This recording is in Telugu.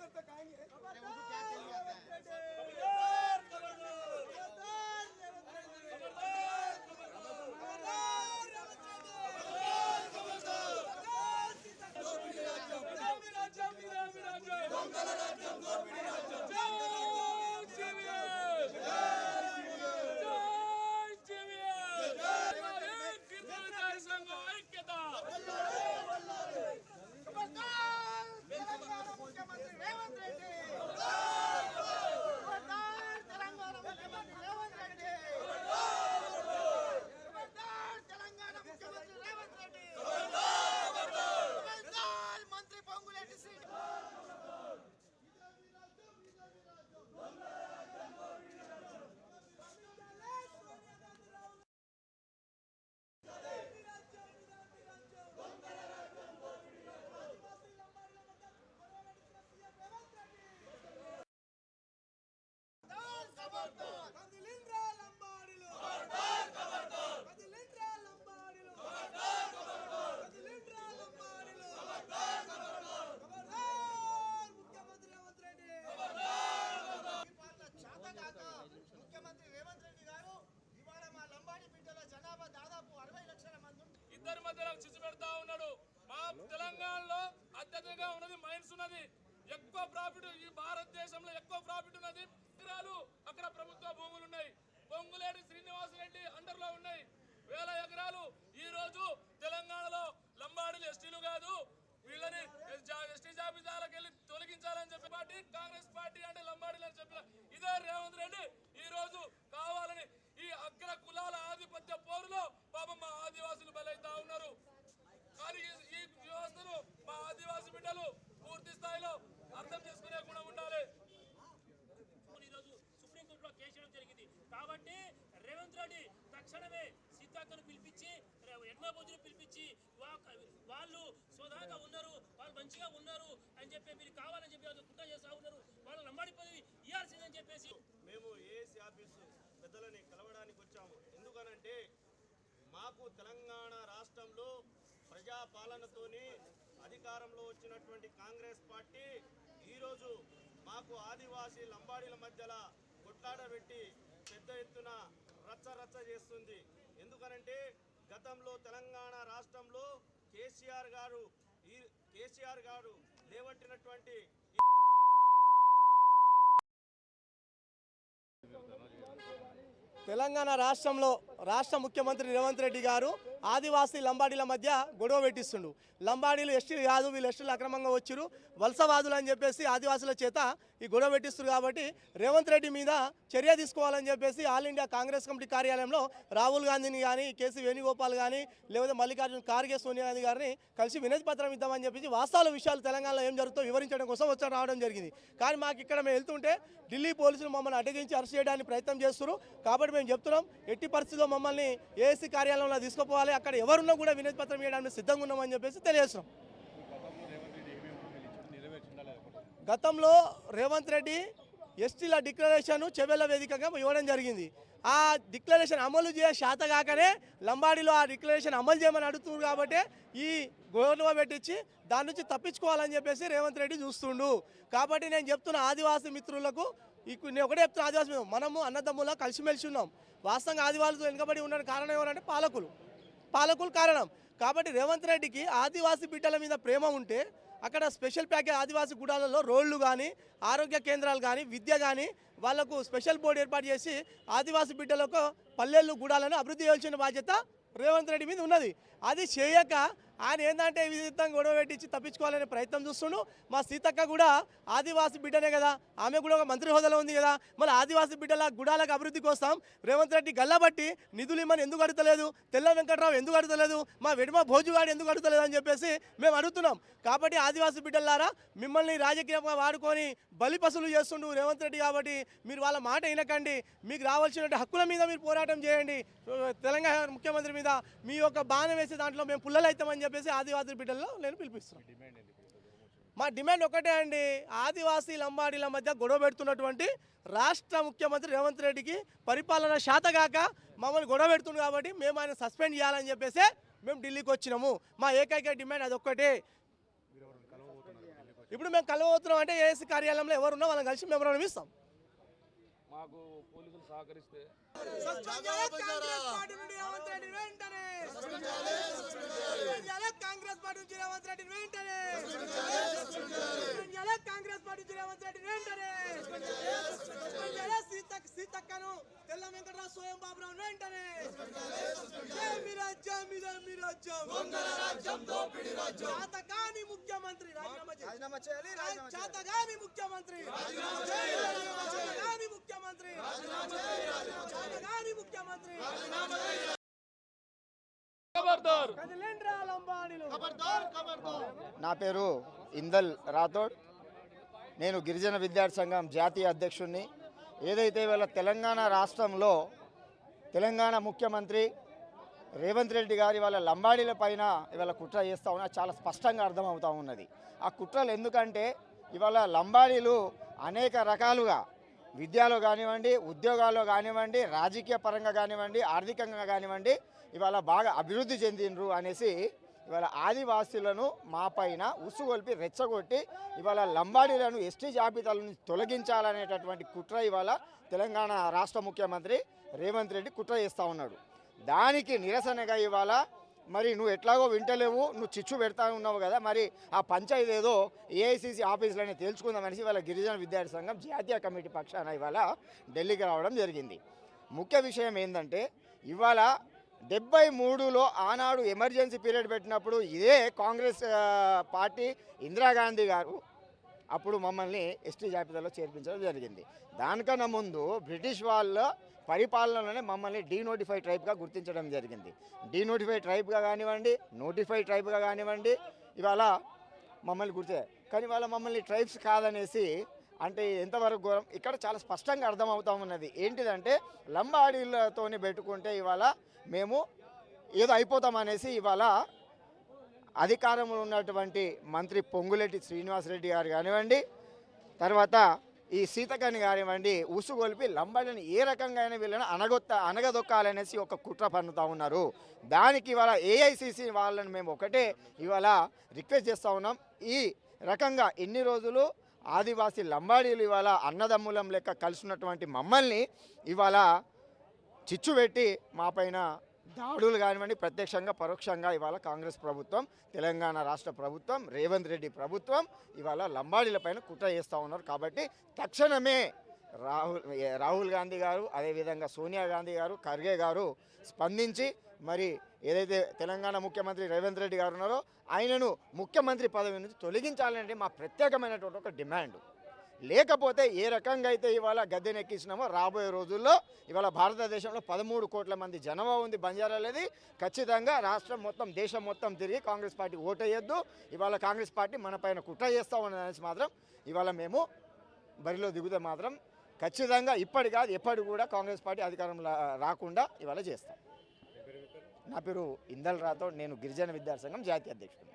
करता काय नाही ఎక్కువ ప్రాఫిట్ ఈ భారతదేశంలో ఎక్కువ ప్రాఫిట్ ఉన్నది ఎకరాలు అక్కడ ప్రభుత్వ భూములు ఉన్నాయి. పొంగులేటి శ్రీనివాస్ రెడ్డి అండర్లో ఉన్నాయి. వేల ఎకరాలు. ఈ రోజు తెలంగాణలో లంబాడీలు ఎస్టీలు కాదు వీళ్ళని ఎస్టీ జాబితాలకు వెళ్ళి తొలగించాలని చెప్పి పార్టీ కాంగ్రెస్ పార్టీ అంటే లంబాడీలు అని చెప్పిన ఇదే రేవంత్ రెడ్డి ఈ రోజు కావాలని ఈ అగ్ర కులాల ఆధిపత్య పోరులో పాపం మా ఆదివాసులు బలైతా ఉన్నారు కానీ ఈ- ఈ వ్యవస్థను మా ఆదివాసి బిడ్డలు పూర్తి స్థాయిలో అర్థం చేసుకునే గుణం ఉండాలి ఈరోజు సుప్రీంకోర్టులో కేసు వేయడం జరిగింది కాబట్టి రేవంత్ రెడ్డి తక్షణమే సీతాక్కను పిలిపించి ఎన్నో రోజులు పిలిపించి వా- వాళ్ళు స్వతహాగా ఉన్నారు వాళ్ళు మంచిగా ఉన్నారు అని చెప్పి మీరు కావాలని చెప్పి వాళ్ళు కుట్ర చేస్తా ఉన్నారు. వాళ్ళు లంబాడి పదవి ఇవ్వాల్సిందని చెప్పేసి మేము ఏఎస్సీ ఆఫీసు పెద్దలని కలవడానికి వచ్చాము. ఎందుకనంటే మాకు తెలంగాణ రాష్ట్రంలో ప్రజాపాలనతోని అధికారంలో వచ్చినటువంటి కాంగ్రెస్ పార్టీ ఈరోజు మాకు ఆదివాసీ లంబాడీల మధ్యలో కొట్లాడబెట్టి పెద్ద ఎత్తున రచ్చ రచ్చ చేస్తుంది. ఎందుకనంటే గతంలో తెలంగాణ రాష్ట్రంలో కేసీఆర్ గారు ఈ కేసీఆర్ గారు లేవట్టినటువంటి తెలంగాణ రాష్ట్రంలో రాష్ట్ర ముఖ్యమంత్రి రేవంత్ రెడ్డి గారు ఆదివాసీ లంబాడీల మధ్య గొడవ పెట్టిస్తుండు. లంబాడీలు ఎస్టీలు కాదు వీళ్ళు ఎస్టీలు అక్రమంగా వచ్చిరు వలసవాదులు అని చెప్పేసి ఆదివాసుల చేత ఈ గొడవ పెట్టిస్తారు కాబట్టి రేవంత్ రెడ్డి మీద చర్య తీసుకోవాలని చెప్పేసి ఆల్ ఇండియా కాంగ్రెస్ కమిటీ కార్యాలయంలో రాహుల్ గాంధీని కానీ కేసీ వేణుగోపాల్ కానీ లేకపోతే మల్లికార్జున ఖార్గే సోనియా గాంధీ గారిని కలిసి వినతి పత్రం ఇద్దామని చెప్పేసి వాస్తవాల విషయాలు తెలంగాణలో ఏం జరుగుతుందో వివరించడం కోసం వచ్చి రావడం జరిగింది. కానీ మాకు ఇక్కడ మేము వెళ్తుంటే ఢిల్లీ పోలీసులు మమ్మల్ని అడ్డగించి అరెస్ట్ చేయడానికి ప్రయత్నం చేస్తున్నారు కాబట్టి మేము చెప్తున్నాం ఎట్టి పరిస్థితిలో మమ్మల్ని ఏఎస్సీ కార్యాలయంలో తీసుకుపోవాలి. అక్కడ ఎవరున్నా కూడా వినతి పత్రం ఇవ్వడానికి సిద్ధంగా ఉన్నామని చెప్పేసి తెలియజేస్తున్నాం. గతంలో రేవంత్ రెడ్డి ఎస్టీల డిక్లరేషన్ చెవెళ్ళ వేదికగా ఇవ్వడం జరిగింది. ఆ డిక్లరేషన్ అమలు చేయ శాతగాకనే లంబాడీలో ఆ డిక్లరేషన్ అమలు చేయమని అడుగుతున్నారు కాబట్టి ఈ గౌరవ పెట్టించి దాని నుంచి తప్పించుకోవాలని చెప్పేసి రేవంత్ రెడ్డి చూస్తుండు. కాబట్టి నేను చెప్తున్న ఆదివాసీ మిత్రులకు నేను ఒకటే చెప్తున్నా ఆదివాసీ మిత్రులు, మనము అన్నదమ్ములా కలిసిమెలిసి ఉన్నాం. వాస్తవంగా ఆదివాసులు వెనుకబడి ఉన్న కారణం ఎవరంటే పాలకులు. పాలకులు కారణం. కాబట్టి రేవంత్ రెడ్డికి ఆదివాసీ బిడ్డల మీద ప్రేమ ఉంటే అక్కడ స్పెషల్ ప్యాకేజ్ ఆదివాసీ గుడాలలో రోడ్లు కానీ ఆరోగ్య కేంద్రాలు కానీ విద్య కానీ వాళ్ళకు స్పెషల్ బోర్డు ఏర్పాటు చేసి ఆదివాసీ బిడ్డలకు పల్లెళ్ళు గుడాలను అభివృద్ధి చేయాల్సిన బాధ్యత రేవంత్ రెడ్డి మీద ఉన్నది. అది చేయక ఆయన ఏంటంటే విధంగా గొడవ పెట్టించి తప్పించుకోవాలనే ప్రయత్నం చూస్తుండు. మా సీతక్క కూడా ఆదివాసీ బిడ్డనే కదా. ఆమె కూడా ఒక మంత్రి హోదాలో ఉంది కదా. మళ్ళీ ఆదివాసీ బిడ్డల గుడాలకు అభివృద్ధి కోసం రేవంత్ రెడ్డి గల్లబట్టి నిధులు ఇమ్మని ఎందుకు అడుగుతలేదు? తెల్ల వెంకట్రావు ఎందుకు అడుగుతలేదు? మా వెడుమ భోజుగాడు ఎందుకు అడుగుతలేదు అని చెప్పేసి మేము అడుగుతున్నాం. కాబట్టి ఆదివాసీ బిడ్డలారా మిమ్మల్ని రాజకీయంగా వాడుకొని బలిపసులు చేస్తుండు రేవంత్ రెడ్డి కాబట్టి మీరు వాళ్ళ మాట వినకండి. మీకు రావాల్సిన హక్కుల మీద మీరు పోరాటం చేయండి. తెలంగాణ ముఖ్యమంత్రి మీద మీ యొక్క బాణం వేసే దాంట్లో మేము పుల్లలు అవుతామని చెప్పేసి ఆదివాసీ బిడ్డల్లో నేను పిలిపిస్తున్నాను. మా డిమాండ్ ఒకటే అండి ఆదివాసీ లంబాడీల మధ్య గొడవ పెడుతున్నటువంటి రాష్ట్ర ముఖ్యమంత్రి రేవంత్ రెడ్డికి పరిపాలన శాతగాక మమ్మల్ని గొడవ పెడుతుంది కాబట్టి మేము ఆయన సస్పెండ్ చేయాలని చెప్పేసి మేము ఢిల్లీకి వచ్చినాము. మా ఏకైక డిమాండ్ అదొక్కటే. ఇప్పుడు మేము కలవబోతున్నాం అంటే ఏఎస్సీ కార్యాలయంలో ఎవరున్నా వాళ్ళని కలిసి ఇస్తాం. మాకు పోలీసులు సహకరిస్తే కాంగ్రెస్ పార్టీ నుంచి రేవంత్ రెడ్డి వెంటనే! కాంగ్రెస్ పార్టీ నుంచి రేవంత్ రెడ్డి వెంటనే! సీతక్ సీతక్కను తెల్ల వెంకటరావు స్వయం బాబురావు వెంటనే! జై మీ రాజ్యం మీదే మీ రాజ్యం చాతకాని ముఖ్యమంత్రి రాజీనామా చేయాలి. చాతగాని ముఖ్యమంత్రి. చాతగాని ముఖ్యమంత్రి. చాతగాని ముఖ్యమంత్రి. ఖబర్దార్ కదిలేండ్రా లంబాడీలు నా పేరు ఇందల్ రాథోడ్. నేను గిరిజన విద్యార్థి సంఘం జాతీయ అధ్యక్షుడిని ఏదైతే ఇవాళ తెలంగాణ రాష్ట్రంలో తెలంగాణ ముఖ్యమంత్రి రేవంత్ రెడ్డి గారి వాళ్ళ లంబాడీల పైన ఇవాళ కుట్ర చేస్తూ ఉన్నా చాలా స్పష్టంగా అర్థమవుతూ ఉన్నది. ఆ కుట్రలు ఎందుకంటే ఇవాళ లంబాడీలు అనేక రకాలుగా విద్యలో కానివ్వండి ఉద్యోగాల్లో కానివ్వండి రాజకీయ పరంగా కానివ్వండి ఆర్థికంగా కానివ్వండి ఇవాళ బాగా అభివృద్ధి చెందిండ్రు అనేసి ఇవాళ ఆదివాసీలను మా పైన ఉసుగొల్పి రెచ్చగొట్టి ఇవాళ లంబాడీలను ఎస్టీ జాబితాల నుంచి తొలగించాలనేటటువంటి కుట్ర ఇవాళ తెలంగాణ రాష్ట్ర ముఖ్యమంత్రి రేవంత్ రెడ్డి కుట్ర చేస్తూ ఉన్నాడు. దానికి నిరసనగా ఇవాళ మరి నువ్వు ఎట్లాగో వింటలేవు నువ్వు చిచ్చు పెడతా ఉన్నావు కదా మరి ఆ పంచాయతీ ఏదో ఏఐసిసి ఆఫీసులోనే తేల్చుకుందామనేసి ఇవాళ గిరిజన విద్యార్థి సంఘం జాతీయ కమిటీ పక్షాన ఇవాళ ఢిల్లీకి రావడం జరిగింది. ముఖ్య విషయం ఏంటంటే ఇవాళ డెబ్బై మూడులో ఆనాడు ఎమర్జెన్సీ పీరియడ్ పెట్టినప్పుడు ఇదే కాంగ్రెస్ పార్టీ ఇందిరాగాంధీ గారు అప్పుడు మమ్మల్ని ఎస్టీ జాబితాలో చేర్పించడం జరిగింది. దానికన్నా ముందు బ్రిటిష్ వాళ్ళ పరిపాలనలోనే మమ్మల్ని డీనోటిఫైడ్ ట్రైబ్గా గుర్తించడం జరిగింది. డీనోటిఫైడ్ ట్రైబ్గా కానివ్వండి నోటిఫైడ్ ట్రైబ్గా కానివ్వండి ఇవాళ మమ్మల్ని గుర్తే కానీ ఇవాళ మమ్మల్ని ట్రైబ్స్ కాదనేసి అంటే ఎంతవరకు ఘోరం? ఇక్కడ చాలా స్పష్టంగా అర్థమవుతా ఉన్నది. ఏంటిదంటే లంబాడీలతో పెట్టుకుంటే ఇవాళ మేము ఏదో అయిపోతామనేసి ఇవాళ అధికారంలో ఉన్నటువంటి మంత్రి పొంగులేటి శ్రీనివాసరెడ్డి గారు కానివ్వండి తర్వాత ఈ సీతకని కానివ్వండి ఉసుగొలిపి లంబాడిని ఏ రకంగా అయినా వీళ్ళని అనగొత్త అనగదొక్కాలనేసి ఒక కుట్ర పన్నుతా ఉన్నారు. దానికి ఇవాళ ఏఐసిసి వాళ్ళని మేము ఒకటే ఇవాళ రిక్వెస్ట్ చేస్తూ ఉన్నాం. ఈ రకంగా ఎన్ని రోజులు ఆదివాసీ లంబాడీలు ఇవాళ అన్నదమ్ములం లెక్క కలిసినటువంటి మమ్మల్ని ఇవాళ చిచ్చు పెట్టి మా పైన దాడులు కానివ్వండి ప్రత్యక్షంగా పరోక్షంగా ఇవాళ కాంగ్రెస్ ప్రభుత్వం తెలంగాణ రాష్ట్ర ప్రభుత్వం రేవంత్ రెడ్డి ప్రభుత్వం ఇవాళ లంబాడీల పైన కుట్ర చేస్తూ ఉన్నారు. కాబట్టి తక్షణమే రాహుల్ రాహుల్ గాంధీ గారు అదేవిధంగా సోనియా గాంధీ గారు ఖర్గే గారు స్పందించి మరి ఏదైతే తెలంగాణ ముఖ్యమంత్రి రేవంత్ రెడ్డి గారు ఉన్నారో ఆయనను ముఖ్యమంత్రి పదవి నుంచి తొలగించాలంటే మా ప్రత్యేకమైనటువంటి ఒక డిమాండ్. లేకపోతే ఏ రకంగా అయితే ఇవాళ గద్దెనెక్కించినామో రాబోయే రోజుల్లో ఇవాళ భారతదేశంలో పదమూడు కోట్ల మంది జనాభా ఉంది బంజారాలది ఖచ్చితంగా రాష్ట్రం మొత్తం దేశం మొత్తం తిరిగి కాంగ్రెస్ పార్టీ ఓటేయొద్దు. ఇవాళ కాంగ్రెస్ పార్టీ మన పైన కుట్ర చేస్తామనేసి మాత్రం ఇవాళ మేము బరిలో దిగితే మాత్రం ఖచ్చితంగా ఇప్పటి కాదు ఎప్పటి కూడా కాంగ్రెస్ పార్టీ అధికారంలో రాకుండా ఇవాళ చేస్తాం. నా పేరు ఇందల్ రాథోడ్ నేను గిరిజన విద్యాసంఘం సంఘం జాతీయ అధ్యక్షుడు